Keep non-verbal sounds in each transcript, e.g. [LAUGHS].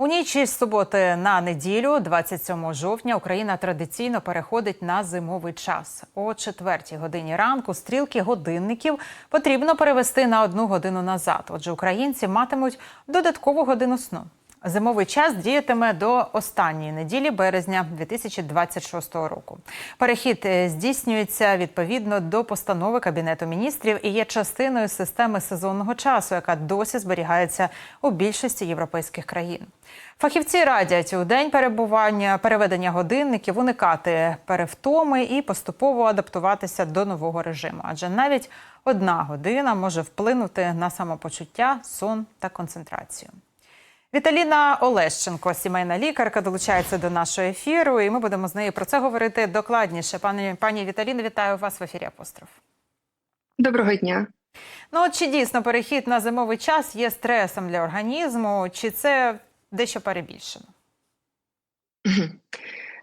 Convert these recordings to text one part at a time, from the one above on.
У ніч із суботи на неділю, 27 жовтня, Україна традиційно переходить на зимовий час. О четвертій годині ранку стрілки годинників потрібно перевести на одну годину назад. Отже, українці матимуть додаткову годину сну. Зимовий час діятиме до останньої неділі березня 2026 року. Перехід е, здійснюється відповідно до постанови Кабінету міністрів і є частиною системи сезонного часу, яка досі зберігається у більшості європейських країн. Фахівці радять у день перебування переведення годинників уникати перевтоми і поступово адаптуватися до нового режиму, адже навіть одна година може вплинути на самопочуття, сон та концентрацію. Віталіна Олещенко, сімейна лікарка, долучається до нашого ефіру, і ми будемо з нею про це говорити докладніше. Пані пані Віталіно, вітаю вас в ефірі Апостроф. Доброго дня. Ну от чи дійсно перехід на зимовий час є стресом для організму, чи це дещо перебільшено?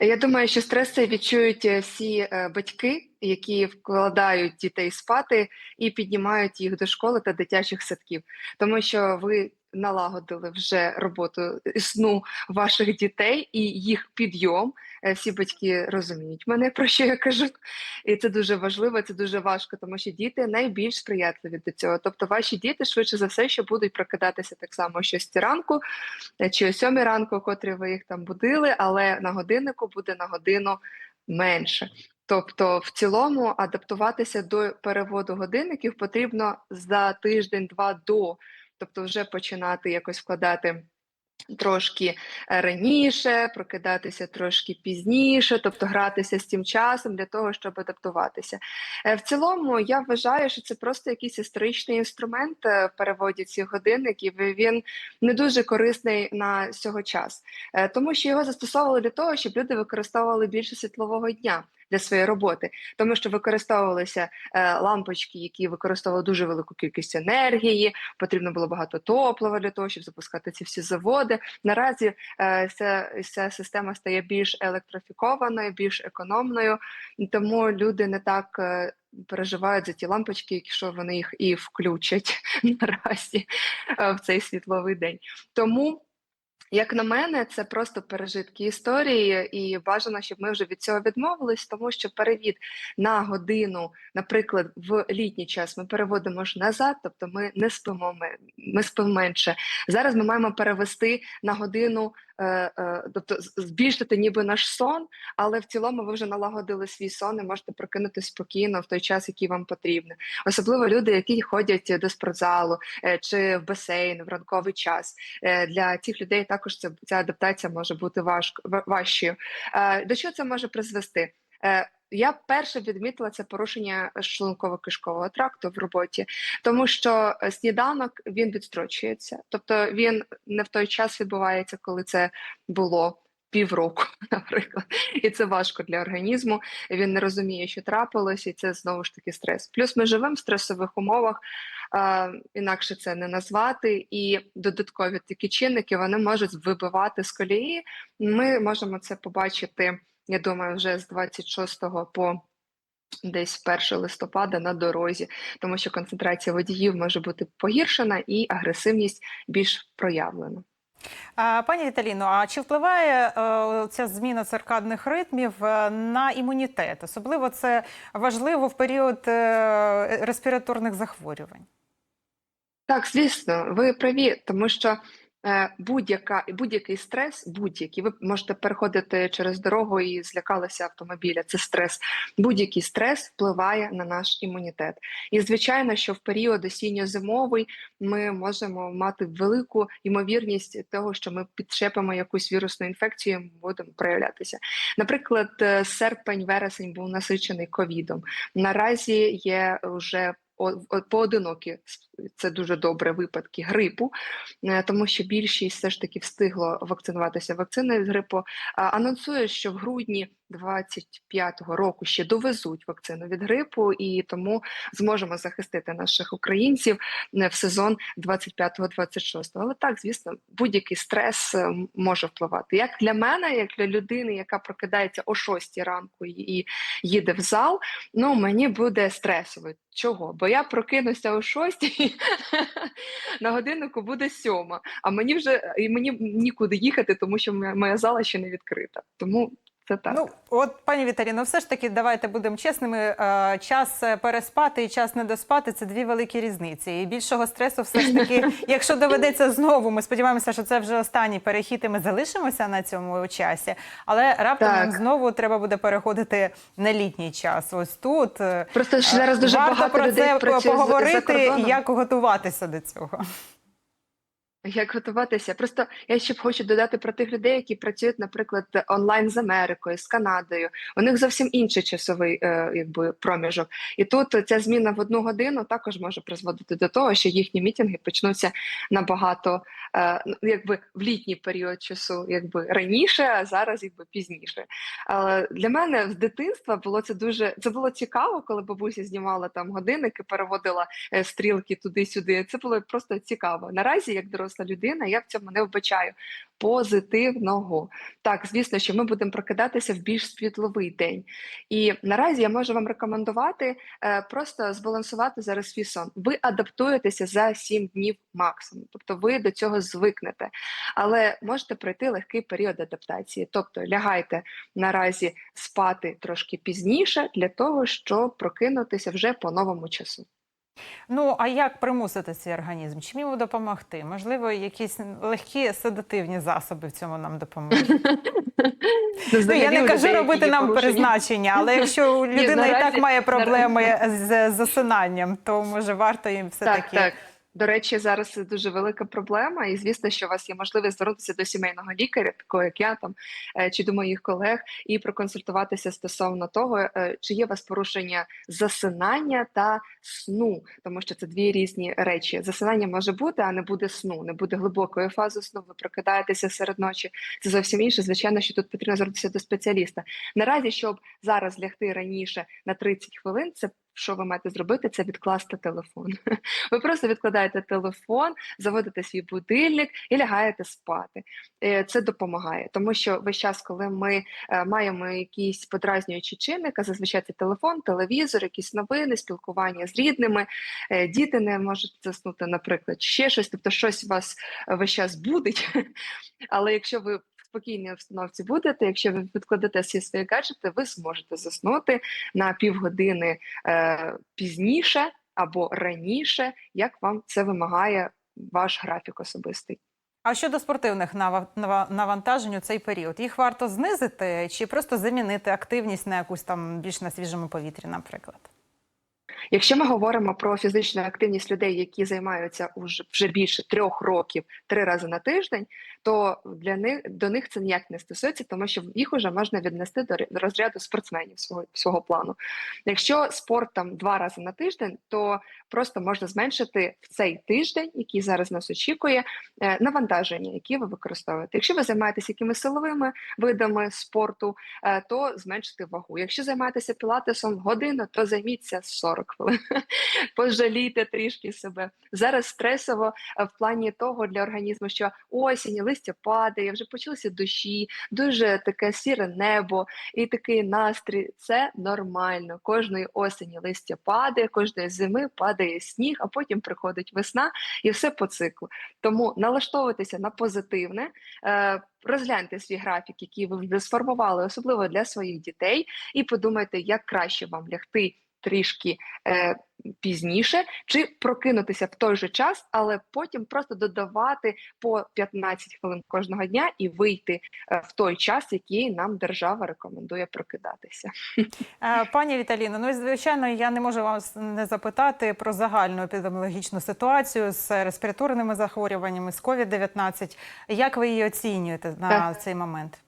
Я думаю, що стрес цей відчують е, всі е, батьки, які вкладають дітей спати і піднімають їх до школи та дитячих садків, тому що ви налагодили вже роботу сну ваших дітей і їх підйом. Е, Всі батьки розуміють мене про що я кажу, і це дуже важливо. Це дуже важко, тому що діти найбільш сприятливі до цього. Тобто, ваші діти швидше за все, що будуть прокидатися так само о 6 ранку е, чи о 7 ранку, котрі ви їх там будили, але на годиннику буде на годину менше. Тобто, в цілому адаптуватися до переводу годинників потрібно за тиждень-два до, тобто вже починати якось вкладати. Трошки е, раніше, прокидатися трошки пізніше, тобто гратися з цим часом для того, щоб адаптуватися. Е, В цілому я вважаю, що це просто якийсь історичний інструмент е, в переводі цих годинників. і Він не дуже корисний на цього тому що його застосовували для того, щоб люди використовували більше світлового дня для своєї роботи, тому що використовувалися е, лампочки, які використовували дуже велику кількість енергії. Потрібно було багато топлива для того, щоб запускати ці всі заводи. Наразі е, ця система стає більш електрофікованою, більш економною, тому люди не так. е, Переживають за ті лампочки, якщо вони їх і включать [LAUGHS] наразі е, в цей світловий день. Тому як на мене, це просто пережитки історії, і бажано, щоб ми вже від цього відмовились, тому що перевід на годину, наприклад, в літній час ми переводимо ж назад, тобто ми не спимо ми, ми спимо менше. Зараз ми маємо перевести на годину, тобто збільшити ніби наш сон, але в цілому ви вже налагодили свій сон і можете прокинутися спокійно в той час, який вам потрібен. Особливо люди, які ходять до спортзалу е, чи в басейн в ранковий час. Е, Для цих людей також ця адаптація може бути важко, важчою. Е, До чого це може призвести? Я перше відмітила це порушення шлунково-кишкового тракту в роботі, тому що е, сніданок він відстрочується, тобто він не в той час відбувається, коли це було. Півроку, [LAUGHS] наприклад, і це важко для організму. Він не розуміє, що трапилось, і це знову ж таки стрес. Плюс ми живемо в стресових умовах, е, інакше це не назвати, і додаткові такі чинники вони можуть вибивати з колії. Ми можемо це побачити, я думаю, вже з 26 по десь 1 листопада на дорозі, тому що концентрація водіїв може бути погіршена і агресивність більш проявлена. Пані Віталіно, а чи впливає е, ця зміна циркадних ритмів е, на імунітет? Особливо це важливо в період е, респіраторних захворювань. Так, звісно, ви праві, тому що будь-яка будь-який стрес, будь-який, ви можете переходити через дорогу і злякалися автомобіля. Це стрес. Будь-який стрес впливає на наш імунітет. І звичайно, що в період осінньо-зимовий ми можемо мати велику ймовірність того, що ми підчепимо якусь вірусну інфекцію, і будемо проявлятися. Наприклад, е, серпень-вересень був насичений ковідом. Наразі є вже поодинокі це дуже добре випадки грипу, е, тому що більшість все ж таки встигло вакцинуватися вакциною від грипу. Анонсує, що в грудні 25-го року ще довезуть вакцину від грипу, і тому зможемо захистити наших українців не в сезон 25-26. Але так, звісно, будь-який стрес е, може впливати. Як для мене, як для людини, яка прокидається о 6 ранку і, їде в зал, ну мені буде стресово. Чого? Бо я прокинуся о 6, [LAUGHS] на годиннику буде сьома, а мені вже і мені нікуди їхати, тому що моя зала ще не відкрита. Тому це так. Ну, от, пані Віталіно, все ж таки, давайте будемо чесними. Е, Час е, переспати і час не доспати це дві великі різниці. І більшого стресу, все ж таки, [LAUGHS] якщо доведеться знову, ми сподіваємося, що це вже останній перехід, і ми залишимося на цьому часі. Але раптом Так. нам знову треба буде переходити на літній час. Ось тут е, Просто ж зараз дуже варто багато про людей це працює за- поговорити, кордоном. як готуватися до цього. Як готуватися? Просто я ще б хочу додати про тих людей, які працюють, наприклад, онлайн з Америкою, з Канадою. У них зовсім інший часовий е, якби проміжок. І тут ця зміна в одну годину також може призводити до того, що їхні мітинги почнуться набагато е, ну, якби в літній період часу, якби раніше, а зараз якби пізніше. Але для мене з дитинства було це дуже це було цікаво, коли бабуся знімала там годинники, переводила е, стрілки туди-сюди. Це було просто цікаво. Наразі, як доросла людина, я в цьому не вбачаю позитивного. Так, звісно, що ми будемо прокидатися в більш світловий день. І наразі я можу вам рекомендувати е, просто збалансувати зараз свій сон. Ви адаптуєтеся за 7 днів максимум, тобто ви до цього звикнете. Але можете пройти легкий період адаптації, тобто лягайте наразі спати трошки пізніше для того, щоб прокинутися вже по новому часу. Ну а як примусити цей організм? Чим йому допомогти? Можливо, якісь легкі седативні засоби в цьому нам допоможуть. [LAUGHS] Ну, я не кажу робити нам призначення, але [LAUGHS] якщо людина і так має проблеми з засинанням, то може варто їм все таки. До речі, зараз це дуже велика проблема, і звісно, що у вас є можливість звернутися до сімейного лікаря, такого як я там е, чи до моїх колег, і проконсультуватися стосовно того, е, чи є у вас порушення засинання та сну, тому що це дві різні речі. Засинання може бути, а не буде сну, не буде глибокої фази сну. Ви прокидаєтеся серед ночі. Це зовсім інше. Звичайно, що тут потрібно звернутися до спеціаліста. Наразі, щоб зараз лягти раніше на 30 хвилин, це що ви маєте зробити, це відкласти телефон. [LAUGHS] Ви просто відкладаєте телефон, заводите свій будильник і лягаєте спати. Е, Це допомагає, тому що весь час, коли ми е, маємо якісь подразнюючі чинники, зазвичай це телефон, телевізор, якісь новини, спілкування з рідними, е, діти не можуть заснути, наприклад, ще щось, тобто щось вас весь час будить. [LAUGHS] Але якщо ви спокійній обстановці будете, якщо ви відкладете всі свої гаджети, ви зможете заснути на півгодини е, пізніше або раніше, як вам це вимагає ваш графік особистий. А щодо спортивних нава- нава- навантажень у цей період, їх варто знизити чи просто замінити активність на якусь там більш на свіжому повітрі, наприклад. Якщо ми говоримо про фізичну активність людей, які займаються уже вже більше трьох років три рази на тиждень, то для них до них це ніяк не стосується, тому що їх вже можна віднести до розряду спортсменів свого свого плану. Якщо спорт там два рази на тиждень, то просто можна зменшити в цей тиждень, який зараз нас очікує, е, навантаження, які ви використовуєте. Якщо ви займаєтеся якимись силовими видами спорту, е, то зменшити вагу. Якщо займаєтеся пілатесом годину, то займіться 40 хвилин. [LAUGHS] Пожалійте трішки себе. Зараз стресово е, в плані того для організму, що осінь, листя падає, вже почалися дощі, дуже таке сіре небо і такий настрій. Це нормально. Кожної осені листя падає, кожної зими падає сніг, а потім приходить весна і все по циклу. Тому налаштовуйтеся на позитивне. Е, Розгляньте свій графік, який ви вже сформували, особливо для своїх дітей, і подумайте, як краще вам лягти трішки е, пізніше, чи прокинутися в той же час, але потім просто додавати по 15 хвилин кожного дня і вийти е, в той час, який нам держава рекомендує прокидатися. Е, Пані Віталіно, ну і звичайно, я не можу вас не запитати про загальну епідеміологічну ситуацію з респіраторними захворюваннями, з COVID-19. Як ви її оцінюєте на Так. цей момент?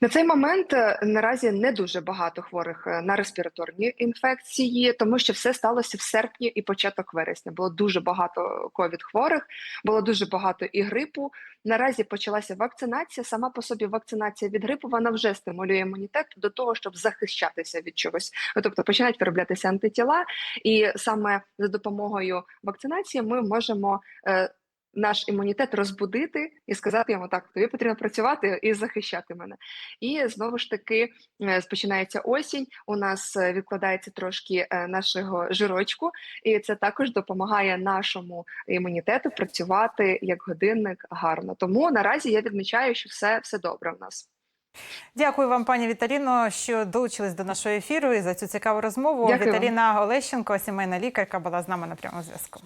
На цей момент е, наразі не дуже багато хворих е, на респіраторні інфекції, тому що все сталося в серпні і початок вересня. Було дуже багато ковід хворих, було дуже багато і грипу. Наразі почалася вакцинація. Сама по собі вакцинація від грипу вона вже стимулює імунітет до того, щоб захищатися від чогось. Ну, Тобто починають вироблятися антитіла, і саме за допомогою вакцинації ми можемо. Наш імунітет розбудити і сказати йому так, тобі потрібно працювати і захищати мене. І знову ж таки е, починається осінь. У нас е, відкладається трошки е, нашого жирочку, і це також допомагає нашому імунітету працювати як годинник гарно. Тому наразі я відмічаю, що все, все добре в нас. Дякую вам, пані Віталіно, що долучились до нашого ефіру і за цю цікаву розмову. Дякую вам. Віталіна Олещенко, сімейна лікарка, була з нами на прямому зв'язку.